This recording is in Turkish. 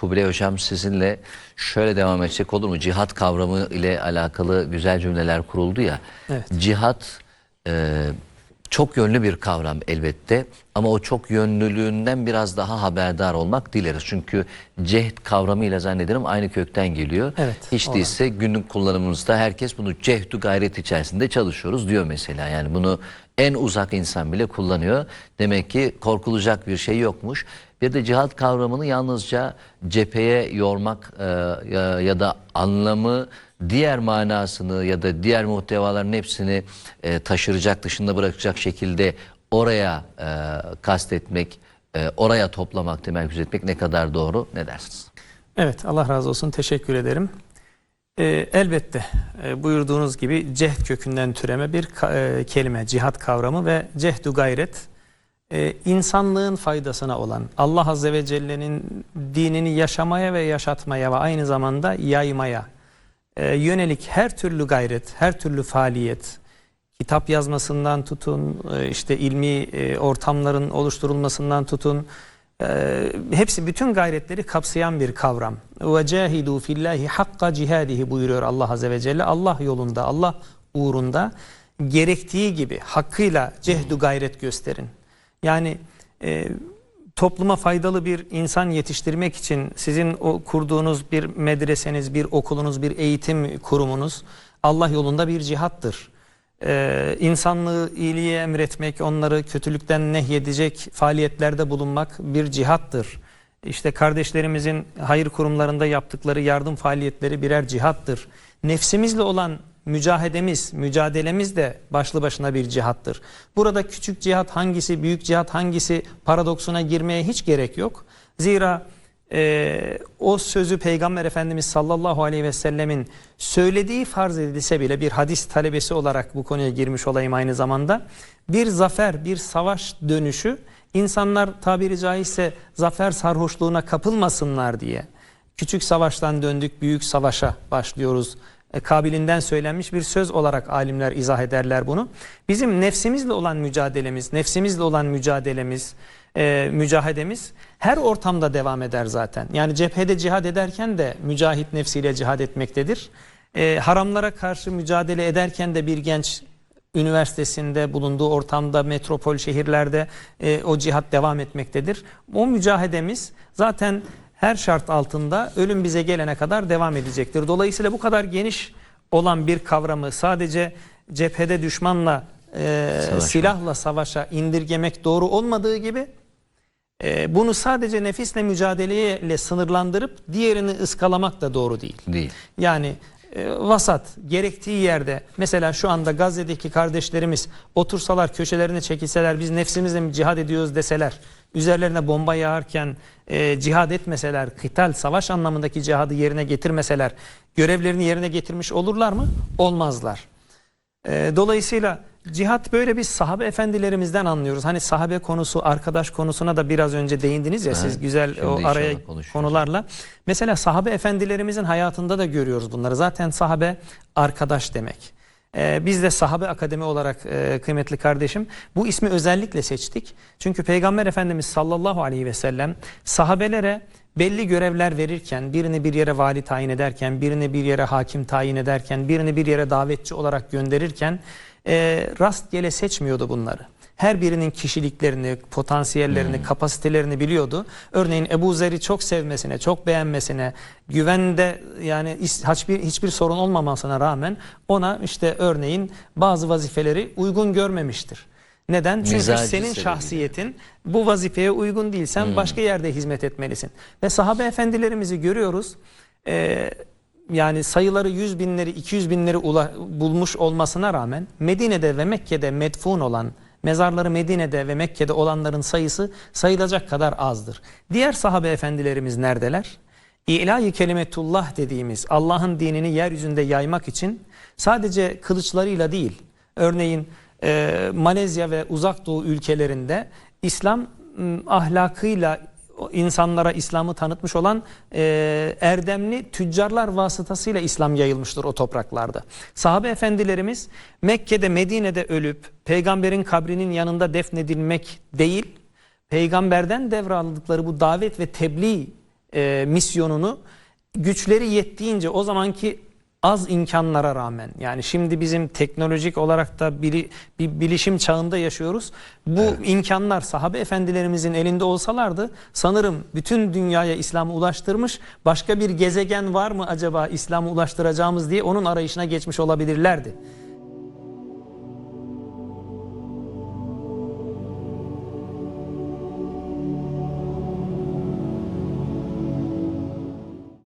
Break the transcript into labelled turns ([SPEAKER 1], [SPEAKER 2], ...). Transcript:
[SPEAKER 1] Kubilay Hocam sizinle şöyle devam edecek olur mu? Cihat kavramı ile alakalı güzel cümleler kuruldu ya.
[SPEAKER 2] Evet.
[SPEAKER 1] Cihat e, çok yönlü bir kavram elbette ama o çok yönlülüğünden biraz daha haberdar olmak dileriz. Çünkü cehd kavramıyla zannederim aynı kökten geliyor.
[SPEAKER 2] Evet,
[SPEAKER 1] Hiç
[SPEAKER 2] olan.
[SPEAKER 1] değilse günlük kullanımımızda herkes bunu cehdü gayret içerisinde çalışıyoruz diyor mesela. Yani bunu en uzak insan bile kullanıyor. Demek ki korkulacak bir şey yokmuş. Bir de cihat kavramını yalnızca cepheye yormak e, ya, ya da anlamı diğer manasını ya da diğer muhtevaların hepsini e, taşıracak dışında bırakacak şekilde oraya e, kastetmek, e, oraya toplamak, temerküz etmek ne kadar doğru ne dersiniz?
[SPEAKER 2] Evet Allah razı olsun teşekkür ederim. Ee, elbette e, buyurduğunuz gibi cehd kökünden türeme bir e, kelime cihat kavramı ve cehdu gayret e, insanlığın faydasına olan Allah Azze ve Celle'nin dinini yaşamaya ve yaşatmaya ve aynı zamanda yaymaya e, yönelik her türlü gayret, her türlü faaliyet, kitap yazmasından tutun, e, işte ilmi e, ortamların oluşturulmasından tutun, e, hepsi bütün gayretleri kapsayan bir kavram. Ve cahidu fillahi hakka cihadihi buyuruyor Allah Azze ve Celle. Allah yolunda, Allah uğrunda gerektiği gibi hakkıyla cehdu gayret gösterin. Yani e, topluma faydalı bir insan yetiştirmek için sizin o kurduğunuz bir medreseniz, bir okulunuz, bir eğitim kurumunuz Allah yolunda bir cihattır. Ee, insanlığı iyiliğe emretmek, onları kötülükten nehyedecek faaliyetlerde bulunmak bir cihattır. İşte kardeşlerimizin hayır kurumlarında yaptıkları yardım faaliyetleri birer cihattır. Nefsimizle olan mücahedemiz, mücadelemiz de başlı başına bir cihattır. Burada küçük cihat hangisi, büyük cihat hangisi paradoksuna girmeye hiç gerek yok. Zira e, o sözü Peygamber Efendimiz sallallahu aleyhi ve sellemin söylediği farz edilse bile bir hadis talebesi olarak bu konuya girmiş olayım aynı zamanda. Bir zafer, bir savaş dönüşü insanlar tabiri caizse zafer sarhoşluğuna kapılmasınlar diye. Küçük savaştan döndük büyük savaşa başlıyoruz kabilinden söylenmiş bir söz olarak alimler izah ederler bunu. Bizim nefsimizle olan mücadelemiz, nefsimizle olan mücadelemiz, e, mücahedemiz her ortamda devam eder zaten. Yani cephede cihad ederken de mücahit nefsiyle cihad etmektedir. E, haramlara karşı mücadele ederken de bir genç üniversitesinde bulunduğu ortamda metropol şehirlerde e, o cihat devam etmektedir. O mücahedemiz zaten her şart altında ölüm bize gelene kadar devam edecektir. Dolayısıyla bu kadar geniş olan bir kavramı sadece cephede düşmanla e,
[SPEAKER 1] Savaşma.
[SPEAKER 2] silahla savaşa indirgemek doğru olmadığı gibi e, bunu sadece nefisle mücadeleyle sınırlandırıp diğerini ıskalamak da doğru değil.
[SPEAKER 1] Değil.
[SPEAKER 2] Yani e, vasat gerektiği yerde mesela şu anda Gazze'deki kardeşlerimiz otursalar köşelerine çekilseler biz nefsimizle mi cihad ediyoruz deseler üzerlerine bomba yağarken e, cihad etmeseler kıtal savaş anlamındaki cihadı yerine getirmeseler görevlerini yerine getirmiş olurlar mı? Olmazlar. E, dolayısıyla cihat böyle biz sahabe efendilerimizden anlıyoruz. Hani sahabe konusu, arkadaş konusuna da biraz önce değindiniz ya
[SPEAKER 1] Evet,
[SPEAKER 2] siz güzel o araya konularla. Mesela sahabe efendilerimizin hayatında da görüyoruz bunları. Zaten sahabe arkadaş demek. Ee, biz de sahabe akademi olarak e, kıymetli kardeşim bu ismi özellikle seçtik. Çünkü Peygamber Efendimiz sallallahu aleyhi ve sellem sahabelere belli görevler verirken, birini bir yere vali tayin ederken, birini bir yere hakim tayin ederken, birini bir yere davetçi olarak gönderirken e, rastgele seçmiyordu bunları. Her birinin kişiliklerini, potansiyellerini, kapasitelerini biliyordu. Örneğin Ebu Zer'i çok sevmesine, çok beğenmesine, güvende yani hiçbir, hiçbir sorun olmamasına rağmen ona işte örneğin bazı vazifeleri uygun görmemiştir. Neden? Çünkü
[SPEAKER 1] Mizacı
[SPEAKER 2] senin
[SPEAKER 1] sebebiyle.
[SPEAKER 2] şahsiyetin bu vazifeye uygun değil. Sen başka yerde hizmet etmelisin. Ve sahabe efendilerimizi görüyoruz. Ee, yani sayıları 100 binleri 200 binleri ula- bulmuş olmasına rağmen Medine'de ve Mekke'de medfun olan mezarları Medine'de ve Mekke'de olanların sayısı sayılacak kadar azdır. Diğer sahabe efendilerimiz neredeler? İlahi kelimetullah dediğimiz Allah'ın dinini yeryüzünde yaymak için sadece kılıçlarıyla değil, örneğin e, Malezya ve uzak doğu ülkelerinde İslam ahlakıyla insanlara İslam'ı tanıtmış olan e, erdemli tüccarlar vasıtasıyla İslam yayılmıştır o topraklarda. Sahabe efendilerimiz Mekke'de Medine'de ölüp peygamberin kabrinin yanında defnedilmek değil, peygamberden devraldıkları bu davet ve tebliğ e, misyonunu güçleri yettiğince o zamanki az imkanlara rağmen yani şimdi bizim teknolojik olarak da bili- bir bilişim çağında yaşıyoruz. Bu imkanlar sahabe efendilerimizin elinde olsalardı sanırım bütün dünyaya İslam'ı ulaştırmış başka bir gezegen var mı acaba İslam'ı ulaştıracağımız diye onun arayışına geçmiş olabilirlerdi.